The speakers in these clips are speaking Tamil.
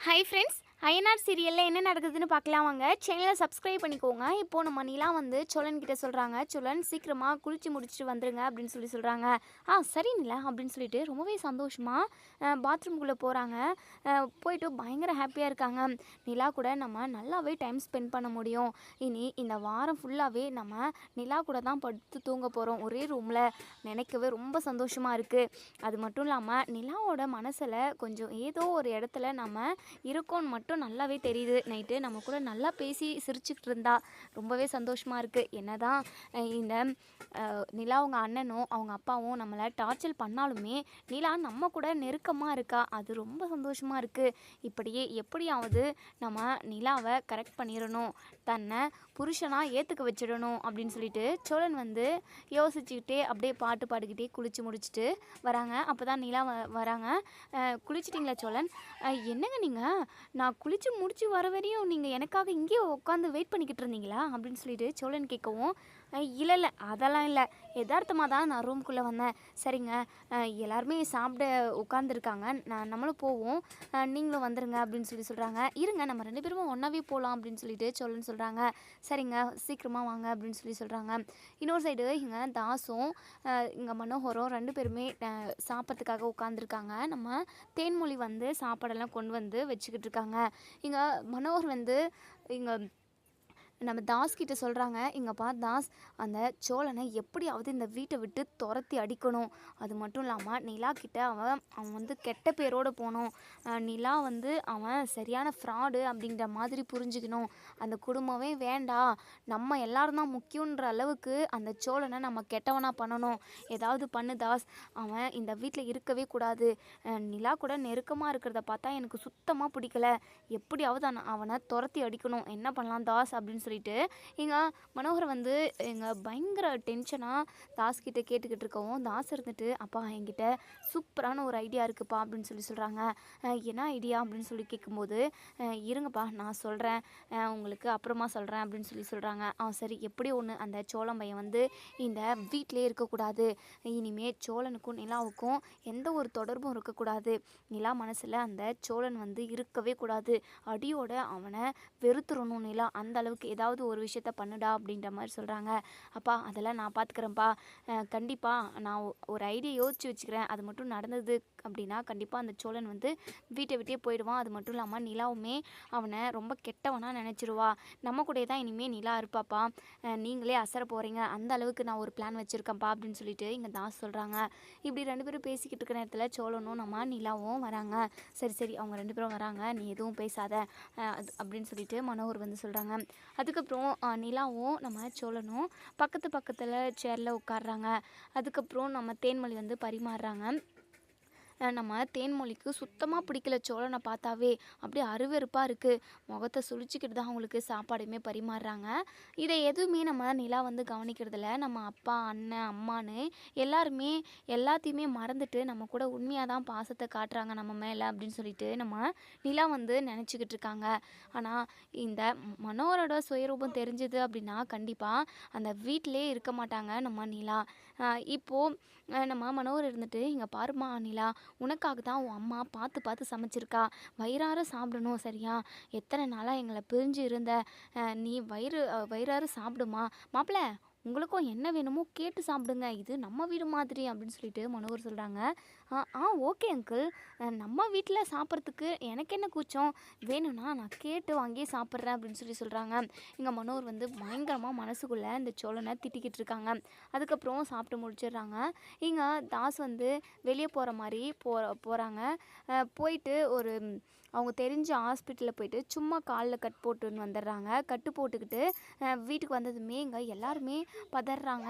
ஹாய் ஃப்ரெண்ட்ஸ் ஐஎன்ஆர் சீரியலில் என்ன நடக்குதுன்னு பார்க்கலாம் வாங்க. சேனலை சப்ஸ்கிரைப் பண்ணிக்கோங்க. இப்போது நம்ம நிலா வந்து சோழன் கிட்ட சொல்கிறாங்க சோழன் சீக்கிரமாக குளிச்சு முடிச்சுட்டு வந்துருங்க அப்படின்னு சொல்லி சொல்கிறாங்க ஆ சரி நிலா அப்படின்னு சொல்லிட்டு ரொம்பவே சந்தோஷமாக பாத்ரூம்குள்ளே போகிறாங்க போயிட்டு பயங்கர ஹாப்பியாக இருக்காங்க. நிலா கூட நம்ம நல்லாவே டைம் ஸ்பெண்ட் பண்ண முடியும். இனி இந்த வாரம் ஃபுல்லாகவே நம்ம நிலா கூட தான் படுத்து தூங்க போகிறோம் ஒரே ரூமில் நினைக்கவே ரொம்ப சந்தோஷமாக இருக்குது அது மட்டும் இல்லாமல் நிலாவோட மனசில் கொஞ்சம் ஏதோ ஒரு இடத்துல நம்ம இருக்கோன்னு மட்டும் நல்லாவே தெரியுது. நைட்டு நம்ம கூட நல்லா பேசி சிரிச்சுக்கிட்டு இருந்தா ரொம்பவே சந்தோஷமாக இருக்குது என்ன தான் இந்த நிலா அவங்க அண்ணனும் அவங்க அப்பாவும் நம்மளை டார்ச்சர் பண்ணாலுமே நிலா நம்ம கூட நெருக்கமாக இருக்கா? அது ரொம்ப சந்தோஷமாக இருக்குது இப்படியே எப்படியாவது நம்ம நிலாவை கரெக்ட் பண்ணிடணும். தன்னை புருஷனாக ஏற்றுக்க வச்சிடணும் அப்படின்னு சொல்லிட்டு சோழன் வந்து யோசிச்சுக்கிட்டே அப்படியே பாட்டு பாடிக்கிட்டே குளிச்சு முடிச்சுட்டு வராங்க. அப்போ தான் நிலா வ வராங்க. குளிச்சிட்டிங்களா சோழன்? என்னங்க நீங்கள் நான் குளிச்சு முடிச்சு வர வரையும் நீங்கள் எனக்காக இங்கேயே உட்காந்து வெயிட் பண்ணிக்கிட்டு இருந்தீங்களா? அப்படின்னு சொல்லிட்டு சோழன் கேட்கவும் இல்லை இல்லை. அதெல்லாம் இல்லை. யதார்த்தமாக தான் நான் ரூம்குள்ளே வந்தேன். சரிங்க. எல்லாருமே சாப்பிட உட்காந்துருக்காங்க நான் நம்மளும் போவோம். நீங்களும் வந்துருங்க அப்படின்னு சொல்லி சொல்கிறாங்க இருங்க நம்ம ரெண்டு பேரும் ஒன்றாவே போகலாம் அப்படின்னு சொல்லிட்டு சொல்லுன்னு சொல்கிறாங்க சரிங்க. சீக்கிரமாக வாங்க அப்படின்னு சொல்லி சொல்கிறாங்க இன்னொரு சைடு இங்கே தாஸும் இங்கே மனோகரும் ரெண்டு பேருமே சாப்பிட்றதுக்காக உட்காந்துருக்காங்க நம்ம தேன்மொழி வந்து சாப்பாடெல்லாம் கொண்டு வந்து வச்சுக்கிட்டு இருக்காங்க. இங்கே மனோகர் வந்து இங்கே நம்ம தாஸ் கிட்ட சொல்கிறாங்க இங்கப்பா தாஸ் அந்த சோழனை எப்படியாவது இந்த வீட்டை விட்டு துரத்தி அடிக்கணும். அது மட்டும் இல்லாமல் நிலா கிட்ட அவன் அவன் வந்து கெட்ட பேரோடு போகணும். நிலா வந்து அவன் சரியான ஃப்ராடு அப்படிங்கிற மாதிரி புரிஞ்சுக்கணும். அந்த குடும்பமே வேண்டாம் நம்ம எல்லாரும் தான் முக்கியன்ற அளவுக்கு அந்த சோழனை நம்ம கெட்டவனாக பண்ணணும். ஏதாவது பண்ணு தாஸ். அவன் இந்த வீட்டில் இருக்கவே கூடாது. நிலா கூட நெருக்கமாக இருக்கிறத பார்த்தா எனக்கு சுத்தமாக பிடிக்கல. எப்படியாவது அவனை துரத்தி அடிக்கணும். என்ன பண்ணலாம் தாஸ்? அப்படின்னு சொல்லிட்டு எங்கள் மனோகரை வந்து எங்கள் பயங்கர டென்ஷனாக தாஸ்கிட்ட கேட்டுக்கிட்டு இருக்கவும் தாஸ் இருந்துட்டு அப்பா என்கிட்ட சூப்பரான ஒரு ஐடியா இருக்குப்பா அப்படின்னு சொல்லி சொல்கிறாங்க என்ன ஐடியா அப்படின்னு சொல்லி கேட்கும்போது இருங்கப்பா நான் சொல்கிறேன் உங்களுக்கு அப்புறமா சொல்கிறேன் அப்படின்னு சொல்லி சொல்கிறாங்க ஆ சரி எப்படி ஒன்று அந்த சோளம் பையன் வந்து இந்த வீட்டிலே இருக்கக்கூடாது. இனிமேல் சோழனுக்கும் நிலாவுக்கும் எந்த ஒரு தொடர்பும் இருக்கக்கூடாது. நிலா மனசில் அந்த சோழன் வந்து இருக்கவே கூடாது. அடியோட அவனை வெறுத்துறணும் நிலா. அந்த அளவுக்கு ஏதாவது ஒரு விஷயத்த பண்ணுடா அப்படின்ற மாதிரி சொல்கிறாங்க அப்பா அதெல்லாம் நான் பார்த்துக்கிறேன்ப்பா கண்டிப்பாக நான் ஒ- ஒரு ஐடியா யோசிச்சு வச்சுக்கிறேன். அது மட்டும் நடந்தது அப்படின்னா கண்டிப்பாக அந்த சோழன் வந்து வீட்டை விட்டே போயிடுவான். அது மட்டும் இல்லாமல் நிலாவுமே அவனை ரொம்ப கெட்டவனாக நினச்சிருவா. நம்ம கூடயே தான் இனிமேல் நிலா இருப்பாப்பா. நீங்களே அசர போகிறீங்க அந்த அளவுக்கு நான் ஒரு பிளான் வச்சுருக்கேன்ப்பா அப்படின்னு சொல்லிட்டு இங்கே தாஸ் சொல்கிறாங்க இப்படி ரெண்டு பேரும் பேசிக்கிட்டு இருக்கிற நேரத்தில் சோழனும் நம்ம நிலாவும் வராங்க. சரி சரி அவங்க ரெண்டு பேரும் வராங்க. நீ எதுவும் பேசாத. அது அப்படின்னு சொல்லிட்டு மனோகர் வந்து சொல்கிறாங்க அது அதுக்கப்புறம் நிலாவும் நம்ம சோழனும் பக்கத்து பக்கத்தில் சேரில் உட்காடுறாங்க அதுக்கப்புறம் நம்ம தேன்மொழி வந்து பரிமாறுறாங்க. நம்ம தேன்மொழிக்கு சுத்தமாக பிடிக்கல சோழனை பார்த்தாவே அப்படியே அருவெருப்பாக இருக்குது முகத்தை சுழிச்சிக்கிட்டு தான் அவங்களுக்கு சாப்பாடுமே பரிமாறுறாங்க. இதை எதுவுமே நம்ம நிலா வந்து கவனிக்கிறதில்ல. நம்ம அப்பா அண்ணன் அம்மான்னு எல்லாருமே எல்லாத்தையுமே மறந்துட்டு நம்ம கூட உண்மையாக தான் பாசத்தை காட்டுறாங்க நம்ம மேலே அப்படின்னு சொல்லிட்டு நம்ம நிலா வந்து நினச்சிக்கிட்டு இருக்காங்க. ஆனால் இந்த மனோரோட சுயரூபம் தெரிஞ்சது அப்படின்னா கண்டிப்பாக அந்த வீட்டிலே இருக்க மாட்டாங்க நம்ம நிலா. இப்போது நம்ம மனோர் இருந்துட்டு இங்கே பாருமா நிலா உனக்காக தான் உன் அம்மா பார்த்து பார்த்து சமைச்சிருக்கா. வயிறார சாப்பிடணும் சரியா? எத்தனை நாளாக எங்களை பிரிஞ்சு இருந்த நீ வயிறு ஆஹ் வயிறார சாப்பிடுமா? மாப்பிள்ள உங்களுக்கும் என்ன வேணுமோ கேட்டு சாப்பிடுங்க. இது நம்ம வீடு மாதிரி அப்படின்னு சொல்லிட்டு மனோகர் சொல்கிறாங்க ஆ ஓகே அங்கிள் நம்ம வீட்டில் சாப்பிட்றதுக்கு எனக்கு என்ன கூச்சம்? வேணும்னா நான் கேட்டு வாங்கி சாப்பிட்றேன் அப்படின்னு சொல்லி சொல்கிறாங்க இங்கே மனோகர் வந்து பயங்கரமாக மனசுக்குள்ளே இந்த சோழனை திட்டிக்கிட்டு இருக்காங்க. அதுக்கப்புறம் சாப்பிட்டு முடிச்சிடுறாங்க. இங்கே தாஸ் வந்து வெளியே போகிற மாதிரி போ போகிறாங்க போயிட்டு ஒரு அவங்க தெரிஞ்ச ஹாஸ்பிட்டலில் போயிட்டு சும்மா காலில் கட் போட்டுன்னு வந்துடுறாங்க. கட்டு போட்டுக்கிட்டு வீட்டுக்கு வந்ததுமே இங்கே எல்லாருமே பதறாங்க.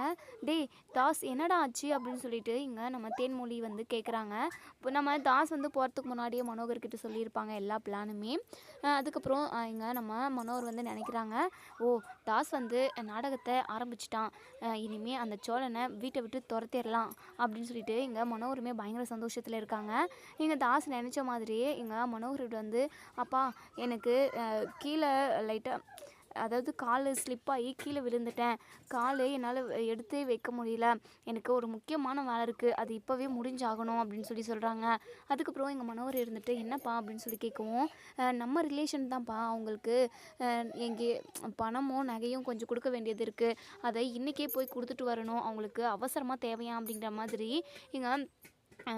டேய் தாஸ் என்னடா ஆச்சு அப்படின்னு சொல்லிட்டு இங்கே நம்ம தேன்மொழி வந்து கேட்குறாங்க இப்போ நம்ம தாஸ் வந்து போகிறதுக்கு முன்னாடியே மனோகர்கிட்ட சொல்லியிருப்பாங்க எல்லா பிளானுமே. அதுக்கப்புறம் இங்கே நம்ம மனோகர் வந்து நினைக்கிறாங்க ஓ தாஸ் வந்து நாடகத்தை ஆரம்பிச்சிட்டான். இனிமே அந்த சோழனை வீட்டை விட்டு துரத்திடலாம். அப்படின்னு சொல்லிட்டு இங்கே மனோகருமே பயங்கர சந்தோஷத்தில் இருக்காங்க. இங்கே தாஸ் நினச்ச மாதிரியே இங்கே மனோகர் வந்து அப்பா எனக்கு கீழே லைட்டாக அதாவது கால் ஸ்லிப் ஆகி கீழே விழுந்துட்டேன். கால் என்னால் எடுத்தே வைக்க முடியல. எனக்கு ஒரு முக்கியமான வேலை இருக்குது அது இப்போவே முடிஞ்சாகணும் அப்படின்னு சொல்லி சொல்கிறாங்க அதுக்கப்புறம் எங்கள் மனோவர் இருந்துட்டு என்னப்பா? அப்படின்னு சொல்லி கேட்கவும் நம்ம ரிலேஷன் தான்ப்பா. அவங்களுக்கு எங்கே பணமோ நகையும் கொஞ்சம் கொடுக்க வேண்டியது இருக்குது அதை இன்றைக்கே போய் கொடுத்துட்டு வரணும். அவங்களுக்கு அவசரமாக தேவையா? அப்படிங்கிற மாதிரி எங்கள்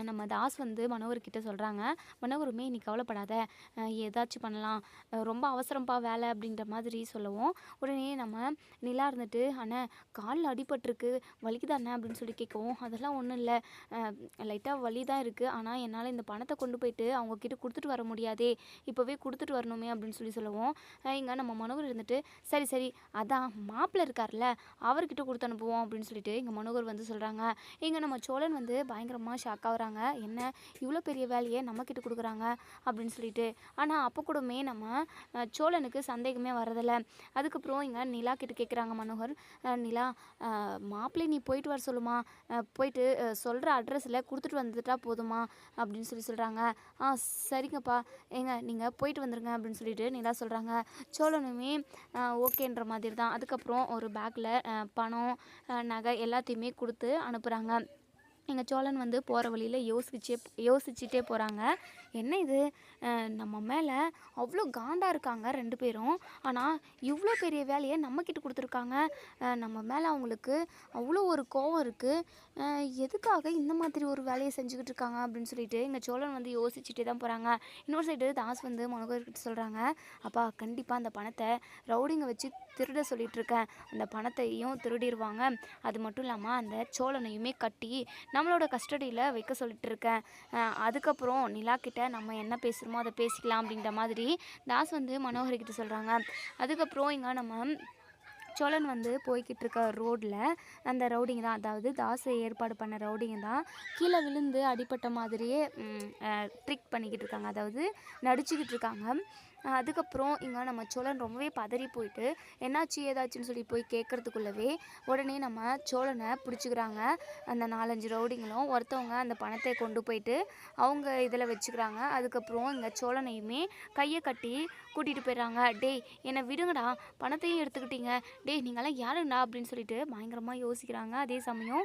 நம்ம தாஸ் வந்து மனோகர்கிட்ட சொல்கிறாங்க மனோகருமே நீ கவலைப்படாத. ஏதாச்சும் பண்ணலாம். ரொம்ப அவசரம்ப்பா வேலை அப்படின்ற மாதிரி சொல்லவும். உடனே நம்ம நிலா இருந்துட்டு அண்ணே காலில் அடிபட்டிருக்கு. வலிக்குதா அண்ணே? அப்படின்னு சொல்லி கேட்கவும் அதெல்லாம் ஒன்றும் இல்லை. லைட்டாக வலி தான் இருக்குது ஆனால் என்னால் இந்த பணத்தை கொண்டு போயிட்டு அவங்கக்கிட்ட கொடுத்துட்டு வர முடியாதே. இப்போவே கொடுத்துட்டு வரணுமே அப்படின்னு சொல்லி சொல்லுவோம். இங்கே நம்ம மனோகர் இருந்துட்டு சரி சரி. அதான் மாப்பிள்ளை இருக்கார்ல அவர்கிட்ட கொடுத்து அனுப்புவோம் அப்படின்னு சொல்லிட்டு இங்கே மனோகர் வந்து சொல்கிறாங்க இங்கே நம்ம சோழன் வந்து பயங்கரமாக ஷாக்காக ஆகுறாங்க என்ன? இவ்வளோ பெரிய வேலையை நம்மக்கிட்ட கொடுக்குறாங்க அப்படின்னு சொல்லிட்டு. ஆனால் அப்போ கூடமே நம்ம சோழனுக்கு சந்தேகமே வரதில்ல அதுக்கப்புறம் இங்கே நிலா கிட்ட கேட்குறாங்க மனோகர். நிலா மாப்பிள்ளை நீ போயிட்டு வர சொல்லுமா. போயிட்டு சொல்கிற அட்ரஸில் கொடுத்துட்டு வந்துட்டா போதுமா அப்படின்னு சொல்லி சொல்கிறாங்க ஆ சரிங்கப்பா. ஏங்க நீங்கள் போயிட்டு வந்துருங்க அப்படின்னு சொல்லிட்டு நிலா சொல்கிறாங்க சோழனுமே ஓகேன்ற மாதிரி தான் அதுக்கப்புறம் ஒரு பேக்கில் பணம் நகை எல்லாத்தையுமே கொடுத்து அனுப்புகிறாங்க எங்கள் சோழன் வந்து போகிற வழியில் யோசிச்சே யோசிச்சுட்டே போகிறாங்க என்ன இது? நம்ம மேலே அவ்வளோ காண்டாக இருக்காங்க ரெண்டு பேரும். ஆனால் இவ்வளோ பெரிய வேலையை நம்மக்கிட்ட கொடுத்துருக்காங்க. நம்ம மேலே அவங்களுக்கு அவ்வளோ ஒரு கோவம் இருக்குது எதுக்காக இந்த மாதிரி ஒரு வேலையை செஞ்சுக்கிட்டு இருக்காங்க அப்படின்னு சொல்லிட்டு எங்கள் சோழன் வந்து யோசிச்சுட்டே தான் போகிறாங்க இன்னொரு சைடு தாஸ் வந்து மனோகர்கிட்ட சொல்கிறாங்க அப்பா கண்டிப்பாக அந்த பணத்தை ரவுடிங்கை வச்சு திருட சொல்லிட்டு இருக்கேன் அந்த பணத்தையும் திருடிடுவாங்க அது மட்டும் இல்லாமல் அந்த சோழனையுமே கட்டி நம்மளோட கஸ்டடியில் வைக்க சொல்லிட்டு இருக்கேன் அதுக்கப்புறம் நிலா கிட்ட நம்ம என்ன பேசுகிறோமோ அதை பேசிக்கலாம் அப்படின்ற மாதிரி தாஸ் வந்து மனோகரிக்கிட்ட சொல்கிறாங்க அதுக்கப்புறம் இங்கே நம்ம சோழன் வந்து போய்கிட்டு இருக்க ரோட்டில் அந்த ரவுடிங் தான். அதாவது தாசை ஏற்பாடு பண்ண ரவுடிங்க தான் கீழே விழுந்து அடிப்பட்ட மாதிரியே ட்ரிக் பண்ணிக்கிட்டு இருக்காங்க அதாவது நடிச்சுக்கிட்டு இருக்காங்க அதுக்கப்புறம் இங்கே நம்ம சோழன் ரொம்பவே பதறி போயிட்டு என்னாச்சு ஏதாச்சுன்னு சொல்லி போய் கேட்குறதுக்குள்ளவே உடனே நம்ம சோழனை பிடிச்சிக்கிறாங்க. அந்த நாலஞ்சு ரவுடிங்களும் ஒருத்தவங்க அந்த பணத்தை கொண்டு போயிட்டு அவங்க இதில் வச்சுக்கிறாங்க. அதுக்கப்புறம் இங்கே சோழனையுமே கையை கட்டி கூட்டிகிட்டு போயிடுறாங்க. டேய் என்னை விடுங்கடா பணத்தையும் எடுத்துக்கிட்டீங்க. டேய் நீங்களாம் யாருண்டா அப்படின்னு சொல்லிட்டு பயங்கரமாக யோசிக்கிறாங்க. அதே சமயம்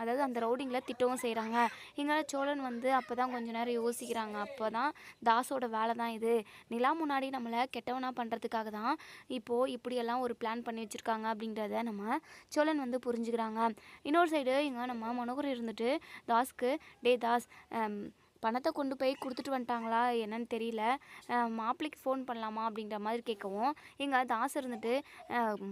அதாவது அந்த ரவுடிங்களை திட்டவும் செய்கிறாங்க இங்கே சோழன் வந்து அப்போ தான் கொஞ்சம் நேரம் யோசிக்கிறாங்க. அப்போ தான் தாஸோட வேலை தான் இது. நிலா முன்னாடி நம்மளை கெட்டவனாக பண்ணுறதுக்காக தான் இப்போது இப்படியெல்லாம் ஒரு பிளான் பண்ணி வச்சுருக்காங்க அப்படின்றத நம்ம சோழன் வந்து புரிஞ்சுக்கிறாங்க. இன்னொரு சைடு இங்கே நம்ம மனோகர் இருந்துட்டு தாஸ்க்கு டே தாஸ் பணத்தை கொண்டு போய் கொடுத்துட்டு வந்துட்டாங்களா? என்னன்னு தெரியல. மாப்பிளைக்கு மாப்பிள்ளைக்கு ஃபோன் பண்ணலாமா? அப்படின்ற மாதிரி கேட்கவும் எங்கள் தாஸ் இருந்துட்டு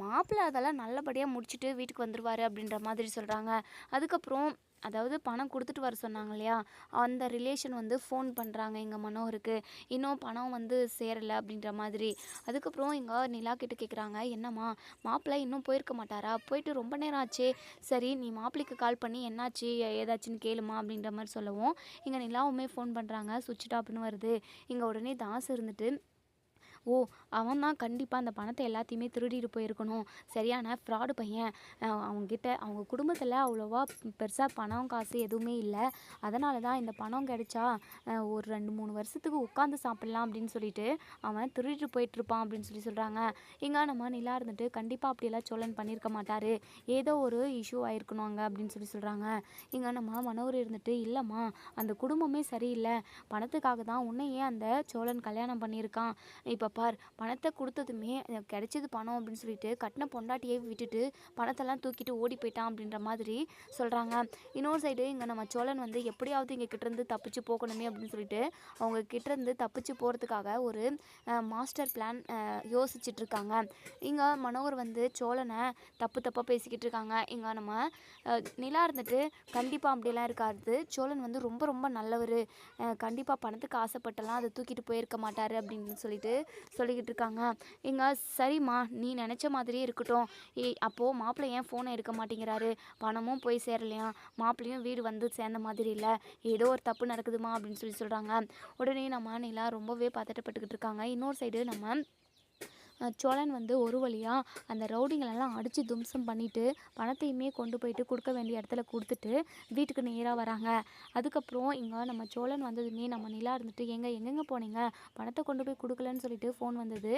மாப்பிள்ளை அதெல்லாம் நல்லபடியாக முடிச்சுட்டு வீட்டுக்கு வந்துடுவார் அப்படின்ற மாதிரி சொல்கிறாங்க அதுக்கப்புறம் அதாவது பணம் கொடுத்துட்டு வர சொன்னாங்க இல்லையா? அந்த ரிலேஷன் வந்து ஃபோன் பண்ணுறாங்க எங்கள் மனோருக்கு இன்னும் பணம் வந்து சேரலை அப்படின்ற மாதிரி. அதுக்கப்புறம் இங்கே நிலா கிட்ட கேட்குறாங்க என்னம்மா மாப்பிள்ளை இன்னும் போயிருக்க மாட்டாரா? போயிட்டு ரொம்ப நேரம் ஆச்சே. சரி நீ மாப்பிள்ளைக்கு கால் பண்ணி என்னாச்சு? ஏதாச்சுன்னு கேளுமா? அப்படின்ற மாதிரி சொல்லவும் இங்கே நிலாவுமே ஃபோன் பண்ணுறாங்க சுவிட்ச் டாப்னு வருது. இங்கே உடனே தாஸ் இருந்துட்டு ஓ அவன் தான் கண்டிப்பாக அந்த பணத்தை எல்லாத்தையுமே திருடிட்டு போயிருக்கணும். சரியான ஃப்ராடு பையன். அவங்கக்கிட்ட அவங்ககிட்ட அவங்க குடும்பத்தில் அவ்வளோவா பெருசாக பணம் காசு எதுவுமே இல்லை. அதனால தான் இந்த பணம் கிடைச்சா ஒரு ரெண்டு மூணு வருஷத்துக்கு உட்காந்து சாப்பிட்லாம் அப்படின்னு சொல்லிட்டு அவன் திருடிட்டு போயிட்டுருப்பான் அப்படின்னு சொல்லி சொல்கிறாங்க இங்கே நம்ம நிலா இருந்துட்டு கண்டிப்பாக அப்படியெல்லாம் சோழன் பண்ணியிருக்க மாட்டார். ஏதோ ஒரு இஷ்யூ ஆயிருக்கணும் அங்கே அப்படின்னு சொல்லி சொல்கிறாங்க இங்கே நம்ம மனோர் இருந்துட்டு இல்லைம்மா அந்த குடும்பமே சரியில்லை. பணத்துக்காக தான் உன்னையே அந்த சோழன் கல்யாணம் பண்ணியிருக்கான். இப்போ பார் பணத்தை கொடுத்ததுமே கிடைச்சது பணம் அப்படின்னு சொல்லிட்டு கட்டின பொண்டாட்டியை விட்டுட்டு பணத்தெல்லாம் தூக்கிட்டு ஓடி போயிட்டான் அப்படின்ற மாதிரி சொல்கிறாங்க இன்னொரு சைடு இங்கே நம்ம சோழன் வந்து எப்படியாவது இங்கே கிட்டேருந்து தப்பிச்சு போகணுமே அப்படின்னு சொல்லிட்டு அவங்க கிட்டேருந்து தப்பிச்சு போகிறதுக்காக ஒரு மாஸ்டர் பிளான் யோசிச்சுட்டு இருக்காங்க. இங்கே மனோகர் வந்து சோழனை தப்பு தப்பாக பேசிக்கிட்டு இருக்காங்க. இங்கே நம்ம நிலா இருந்துட்டு கண்டிப்பாக அப்படிலாம் இருக்காது. சோழன் வந்து ரொம்ப ரொம்ப நல்லவர். கண்டிப்பாக பணத்துக்கு ஆசைப்பட்டெல்லாம் அதை தூக்கிட்டு போயிருக்க மாட்டார் அப்படின்னு சொல்லிட்டு சொல்லிக்கிட்டு இருக்காங்க இங்கே சரிம்மா நீ நினச்ச மாதிரியே இருக்கட்டும். ஏ அப்போது மாப்பிள்ளை ஏன் ஃபோனை எடுக்க மாட்டேங்கிறாரு? பணமும் போய் சேரலையா? மாப்பிள்ளையும் வீடு வந்து சேர்ந்த மாதிரி இல்லை. ஏதோ ஒரு தப்பு நடக்குதுமா? அப்படின்னு சொல்லி சொல்கிறாங்க உடனே நம்ம நிலா ரொம்பவே பதட்டப்பட்டுக்கிட்டு இருக்காங்க இன்னொரு சைடு நம்ம சோழன் வந்து ஒரு வழியாக அந்த ரவுடிங்களெல்லாம் அடித்து தும்சம் பண்ணிவிட்டு பணத்தையுமே கொண்டு போயிட்டு கொடுக்க வேண்டிய இடத்துல கொடுத்துட்டு வீட்டுக்கு நேராக வராங்க. அதுக்கப்புறம் இங்கே நம்ம சோழன் வந்ததுமே நம்ம நிலா இருந்துட்டு எங்கே எங்கெங்கே போனீங்க? பணத்தை கொண்டு போய் கொடுக்கலன்னு சொல்லிட்டு ஃபோன் வந்தது.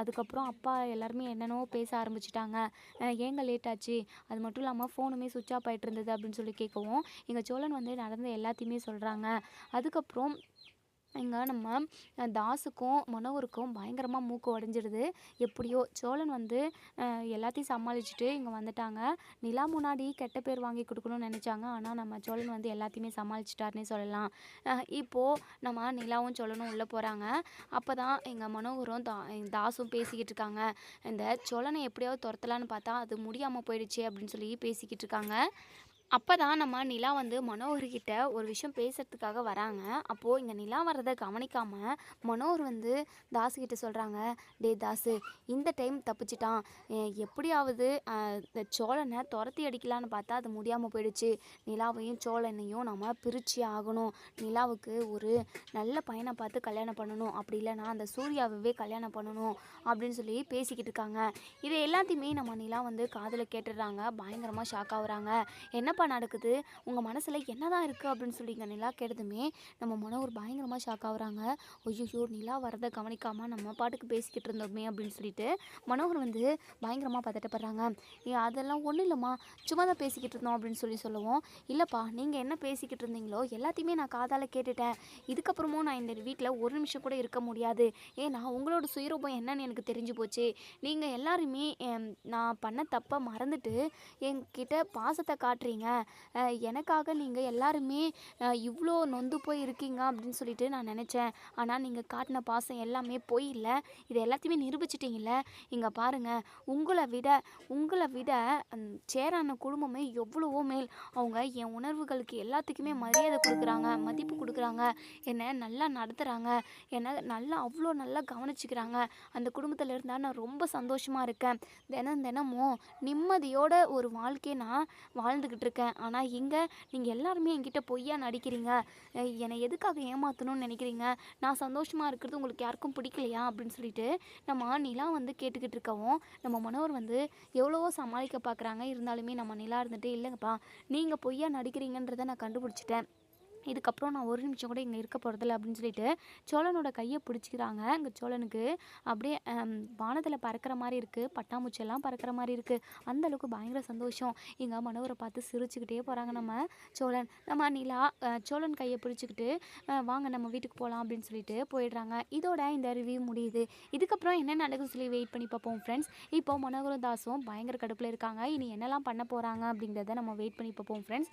அதுக்கப்புறம் அப்பா எல்லாருமே என்னென்னவோ பேச ஆரம்பிச்சிட்டாங்க. ஏங்க லேட் ஆச்சு? அது மட்டும் இல்லாமல் ஃபோனுமே சுவிட்ச் ஆஃப் ஆகிட்டு இருந்தது அப்படின்னு சொல்லி கேட்கவும் எங்கள் சோழன் வந்து நடந்த எல்லாத்தையுமே சொல்கிறாங்க அதுக்கப்புறம் இங்கே நம்ம தாஸுக்கும் மனோகருக்கும் பயங்கரமாக மூக்கு உடஞ்சிடுது. எப்படியோ சோழன் வந்து எல்லாத்தையும் சமாளிச்சுட்டு இங்கே வந்துட்டாங்க. நிலா முன்னாடி கெட்ட பேர் வாங்கி கொடுக்கணும்னு நினச்சாங்க. ஆனால் நம்ம சோழன் வந்து எல்லாத்தையுமே சமாளிச்சிட்டாருன்னே சொல்லலாம். இப்போது நம்ம நிலாவும் சோழனும் உள்ளே போகிறாங்க அப்போ தான் எங்கள் மனோகரும் தா தாஸும் பேசிக்கிட்டு இருக்காங்க. இந்த சோழனை எப்படியாவது துரத்தலான்னு பார்த்தா அது முடியாமல் போயிடுச்சு அப்படின்னு சொல்லி பேசிக்கிட்டு இருக்காங்க. அப்போ தான் நம்ம நிலா வந்து மனோகர்கிட்ட ஒரு விஷயம் பேசுறதுக்காக வராங்க. அப்போது இங்கே நிலா வர்றதை கவனிக்காமல் மனோகர் வந்து தாசுக்கிட்ட சொல்கிறாங்க டே தாஸு இந்த டைம் தப்பிச்சிட்டான். எப்படியாவது இந்த சோழனை துரத்தி அடிக்கலான்னு பார்த்தா அது முடியாமல் போயிடுச்சு. நிலாவையும் சோழனையும் நம்ம பிரித்து ஆகணும். நிலாவுக்கு ஒரு நல்ல பையனை பார்த்து கல்யாணம் பண்ணணும். அப்படி இல்லைன்னா அந்த சூர்யாவே கல்யாணம் பண்ணணும். அப்படின்னு சொல்லி பேசிக்கிட்டு இருக்காங்க. இது எல்லாத்தையுமே நம்ம நிலா வந்து காதில் கேட்டுடுறாங்க. பயங்கரமாக ஷாக் ஆகுறாங்க. என்ன என்னப்பா நடக்குது. உங்கள் மனசில் என்னதான் இருக்குது அப்படின்னு சொல்லி இங்கே நிலா கேட்டதுமே நம்ம மனோகர் பயங்கரமாக ஷாக் ஆகுறாங்க. ஐயோ நிலா வரதை கவனிக்காமல் நம்ம பாட்டுக்கு பேசிக்கிட்டு இருந்தோமே அப்படின்னு சொல்லிட்டு மனோகர் வந்து பயங்கரமாக பதட்டப்படுறாங்க. ஏ அதெல்லாம் ஒன்றும் இல்லைம்மா. சும்மா தான் பேசிக்கிட்டு இருந்தோம் அப்படின்னு சொல்லி சொல்லுவோம். இல்லைப்பா நீங்கள் என்ன பேசிக்கிட்டு இருந்தீங்களோ எல்லாத்தையுமே நான் காதால் கேட்டுட்டேன். இதுக்கப்புறமும் நான் இந்த வீட்டில் ஒரு நிமிஷம் கூட இருக்க முடியாது. ஏன்னா உங்களோட சுயரூபம் என்னன்னு எனக்கு தெரிஞ்சு போச்சு. நீங்கள் எல்லாருமே நான் பண்ண தப்பை மறந்துட்டு என்கிட்ட பாசத்தை காட்டுறீங்க. எனக்காக நீங்கள் எல்லாருமே இவ்வளோ நொந்து போய் இருக்கீங்க அப்படின்னு சொல்லிட்டு நான் நினச்சேன். ஆனால் நீங்கள் காட்டின பாசம் எல்லாமே போய் இல்லை இது எல்லாத்தையுமே நிரூபிச்சிட்டிங்கல்ல. இங்கே பாருங்கள் உங்களை விட உங்களை விட சேரான குடும்பமே எவ்வளவோ மேல். அவங்க என் உணர்வுகளுக்கு எல்லாத்துக்குமே மரியாதை கொடுக்குறாங்க மதிப்பு கொடுக்குறாங்க. என்னை நல்லா நடத்துகிறாங்க என்னை நல்லா அவ்வளோ நல்லா கவனிச்சுக்கிறாங்க. அந்த குடும்பத்தில் இருந்தால் நான் ரொம்ப சந்தோஷமாக இருக்கேன். தினம் தினமும் நிம்மதியோட ஒரு வாழ்க்கையை நான் வாழ்ந்துக்கிட்டு இருக்கேன். ஆனால் இங்கே நீங்கள் எல்லாருமே என்கிட்ட பொய்யா நடிக்கிறீங்க. என்னை எதுக்காக ஏமாற்றணும்னு நினைக்கிறீங்க? நான் சந்தோஷமாக இருக்கிறது உங்களுக்கு யாருக்கும் பிடிக்கலையா? அப்படின்னு சொல்லிட்டு நம்ம நிலா வந்து கேட்டுக்கிட்டு இருக்கவும் நம்ம மனோர் வந்து எவ்வளவோ சமாளிக்க பார்க்குறாங்க இருந்தாலுமே நம்ம நிலா இருந்துட்டு இல்லைங்கப்பா நீங்கள் பொய்யா நடிக்கிறீங்கன்றதை நான் கண்டுபிடிச்சிட்டேன். இதுக்கப்புறம் நான் ஒரு நிமிஷம் கூட இங்கே இருக்க போகிறதில்ல அப்படின்னு சொல்லிட்டு சோழனோட கையை பிடிச்சிக்கிறாங்க. இங்கே சோழனுக்கு அப்படியே வானத்தில் பறக்கிற மாதிரி இருக்குது பட்டாம்பூச்சியெல்லாம் பறக்கிற மாதிரி இருக்குது அந்த அளவுக்கு பயங்கர சந்தோஷம். இங்கே மனோகரை பார்த்து சிரிச்சுக்கிட்டே போகிறாங்க நம்ம சோழன். நம்ம நிலா சோழன் கையை பிடிச்சிக்கிட்டு வாங்க நம்ம வீட்டுக்கு போகலாம் அப்படின்னு சொல்லிட்டு போயிடுறாங்க. இதோட இந்த ரிவ்யூ முடியுது. இதுக்கப்புறம் என்ன நடக்குதுன்னு சொல்லி வெயிட் பண்ணி பார்ப்போம் ஃப்ரெண்ட்ஸ் இப்போ மனோகரதாஸும் பயங்கர கடுப்பில் இருக்காங்க. இனி என்னெல்லாம் பண்ண போகிறாங்க அப்படிங்கிறத நம்ம வெயிட் பண்ணி பார்ப்போம் ஃப்ரெண்ட்ஸ்